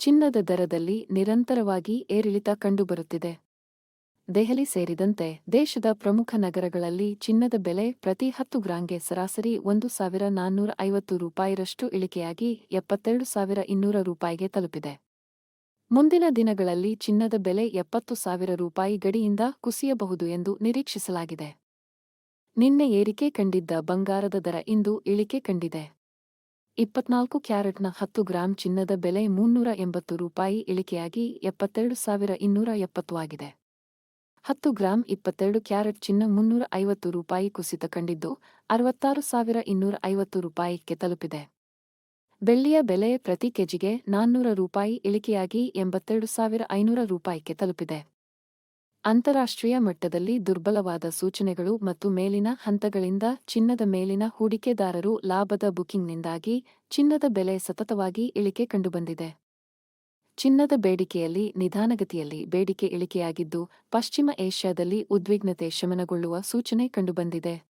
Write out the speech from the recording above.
ಚಿನ್ನದ ದರದಲ್ಲಿ ನಿರಂತರವಾಗಿ ಏರಿಳಿತ ಕಂಡುಬರುತ್ತಿದೆ. ದೆಹಲಿ ಸೇರಿದಂತೆ ದೇಶದ ಪ್ರಮುಖ ನಗರಗಳಲ್ಲಿ ಚಿನ್ನದ ಬೆಲೆ ಪ್ರತಿ ಹತ್ತು ಗ್ರಾಂಗೆ ಸರಾಸರಿ ಒಂದು ಸಾವಿರ ನಾನ್ನೂರ ಐವತ್ತು ರೂಪಾಯಿರಷ್ಟು ಇಳಿಕೆಯಾಗಿ ಎಪ್ಪತ್ತೆರಡು ಸಾವಿರ ಇನ್ನೂರ ರೂಪಾಯಿಗೆ ತಲುಪಿದೆ. ಮುಂದಿನ ದಿನಗಳಲ್ಲಿ ಚಿನ್ನದ ಬೆಲೆ ಎಪ್ಪತ್ತು ಸಾವಿರ ರೂಪಾಯಿ ಗಡಿಯಿಂದ ಕುಸಿಯಬಹುದು ಎಂದು ನಿರೀಕ್ಷಿಸಲಾಗಿದೆ. ನಿನ್ನೆ ಏರಿಕೆ ಕಂಡಿದ್ದ ಬಂಗಾರದ ದರ ಇಂದು ಇಳಿಕೆ ಕಂಡಿದೆ. ಇಪ್ಪತ್ನಾಲ್ಕು ಕ್ಯಾರೆಟ್ನ ಹತ್ತು ಗ್ರಾಂ ಚಿನ್ನದ ಬೆಲೆ ಮುನ್ನೂರ ಎಂಬತ್ತು ರೂಪಾಯಿ, ಇಳಿಕೆಯಾಗಿ ಎಪ್ಪತ್ತೆರಡು ಸಾವಿರ ಇನ್ನೂರ ಎಪ್ಪತ್ತು ಆಗಿದೆ. ಹತ್ತು ಗ್ರಾಂ ಇಪ್ಪತ್ತೆರಡು ಕ್ಯಾರೆಟ್ ಚಿನ್ನ ಮುನ್ನೂರ ಐವತ್ತು ರೂಪಾಯಿ ಕುಸಿತ ಕಂಡಿದ್ದು, ಅರವತ್ತಾರು ಸಾವಿರ ಇನ್ನೂರ ಐವತ್ತು ರೂಪಾಯಿಗೆ ತಲುಪಿದೆ. ಬೆಳ್ಳಿಯ ಬೆಲೆ ಪ್ರತಿ ಕೆಜಿಗೆ ನಾನ್ನೂರ ರೂಪಾಯಿ, ಇಳಿಕೆಯಾಗಿ ಎಂಬತ್ತೆರಡು ಸಾವಿರ ಐನೂರ ರೂಪಾಯಿಗೆ ತಲುಪಿದೆ. ಅಂತಾರಾಷ್ಟ್ರೀಯ ಮಟ್ಟದಲ್ಲಿ ದುರ್ಬಲವಾದ ಸೂಚನೆಗಳು ಮತ್ತು ಮೇಲಿನ ಹಂತಗಳಿಂದ ಚಿನ್ನದ ಮೇಲಿನ ಹೂಡಿಕೆದಾರರು ಲಾಭದ ಬುಕಿಂಗ್ನಿಂದಾಗಿ ಚಿನ್ನದ ಬೆಲೆ ಸತತವಾಗಿ ಇಳಿಕೆ ಕಂಡುಬಂದಿದೆ. ಚಿನ್ನದ ಬೇಡಿಕೆಯಲ್ಲಿ ನಿಧಾನಗತಿಯಲ್ಲಿ ಬೇಡಿಕೆ ಇಳಿಕೆಯಾಗಿದ್ದು, ಪಶ್ಚಿಮ ಏಷ್ಯಾದಲ್ಲಿ ಉದ್ವಿಗ್ನತೆ ಶಮನಗೊಳ್ಳುವ ಸೂಚನೆ ಕಂಡುಬಂದಿದೆ.